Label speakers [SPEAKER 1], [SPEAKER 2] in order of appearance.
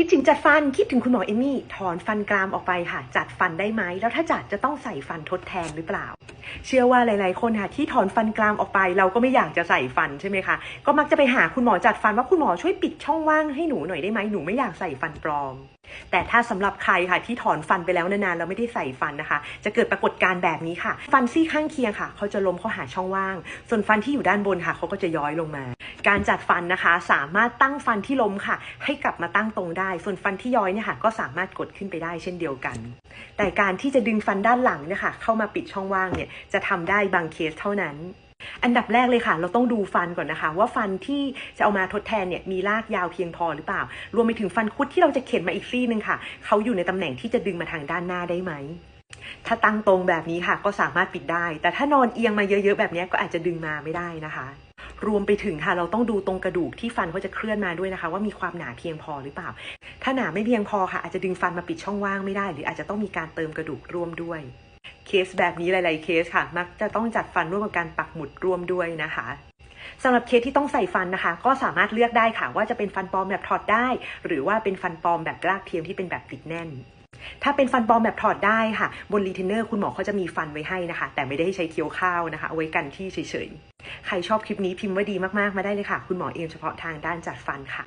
[SPEAKER 1] คิดถึงจัดฟันคิดถึงคุณหมอเอมี่ถอนฟันกรามออกไปค่ะ จัดฟันได้ไหมแล้วถ้าจัดจะต้องใส่ฟันทดแทนหรือเปล่า เชื่อว่าหลาย ๆ คนค่ะที่ถอนฟันกรามออกไป เราก็ไม่อยากจะใส่ฟันใช่ไหมคะก็มักจะไปหาคุณหมอจัดฟันว่าคุณหมอช่วยปิดช่องว่างให้หนูหน่อยได้ไหมหนูไม่อยากใส่ฟันปลอม แต่ถ้าสำหรับใครค่ะที่ถอนฟันไปแล้วนานๆแล้วไม่ได้ใส่ฟันนะคะ จะเกิดปรากฏการณ์แบบนี้ค่ะ ฟันซี่ข้างเคียงค่ะเขาจะล้มเข้าหาช่องว่าง ส่วนฟันที่อยู่ด้านบนค่ะเขาก็จะย้อยลงมา การจัดฟันนะคะ สามารถตั้งฟันที่ล้มค่ะ ให้กลับมาตั้งตรงได้ ส่วนฟันที่ย้อยเนี่ยค่ะก็สามารถกดขึ้นไปได้เช่นเดียวกัน แต่การที่จะดึงฟันด้านหลังเนี่ยค่ะเข้ามาปิดช่องว่างเนี่ยจะทำได้บางเคสเท่านั้น อันดับแรกเลยค่ะ เราต้องดูฟันก่อนนะคะ ว่าฟันที่จะเอามาทดแทนเนี่ยมีรากยาวเพียงพอหรือเปล่า รวมไปถึงฟันคุดที่เราจะเข็นมาอีกซี่หนึ่งค่ะ เขาอยู่ในตำแหน่งที่จะดึงมาทางด้านหน้าได้ไหมถ้าตั้งตรงแบบนี้ค่ะ ก็สามารถปิดได้ แต่ถ้านอนเอียงมาเยอะๆแบบนี้ก็อาจจะดึงมาไม่ได้นะคะ รวมไปถึงค่ะ เราต้องดูตรงกระดูกที่ฟันเขาจะเคลื่อนมาด้วยนะคะ ว่ามีความหนาเพียงพอหรือเปล่า ถ้าหนาไม่เพียงพอค่ะ อาจจะดึงฟันมาปิดช่องว่างไม่ได้ หรืออาจจะต้องมีการเติมกระดูกร่วมด้วย เคสแบบนี้หลาย ๆ เคสค่ะ มักจะต้องจัดฟันร่วมกับการปักหมุดร่วมด้วยนะคะสำหรับเคสที่ต้องใส่ฟันนะคะ ก็สามารถเลือกได้ค่ะ ว่าจะเป็นฟันปลอมแบบถอดได้ หรือว่าเป็นฟันปลอมแบบรากเทียมที่เป็นแบบติดแน่น ถ้าเป็นฟันปลอมแบบถอดได้ค่ะ บนรีเทนเนอร์คุณหมอเขาจะมีฟันไว้ให้นะคะ แต่ไม่ได้ให้ใช้เคี้ยวข้าวนะคะเอาไว้กันที่เฉย ๆ ใครชอบคลิปนี้พิมพ์ว่าดีมาก ๆ มาได้เลยค่ะ คุณหมอเอมเฉพาะทางด้านจัดฟันค่ะ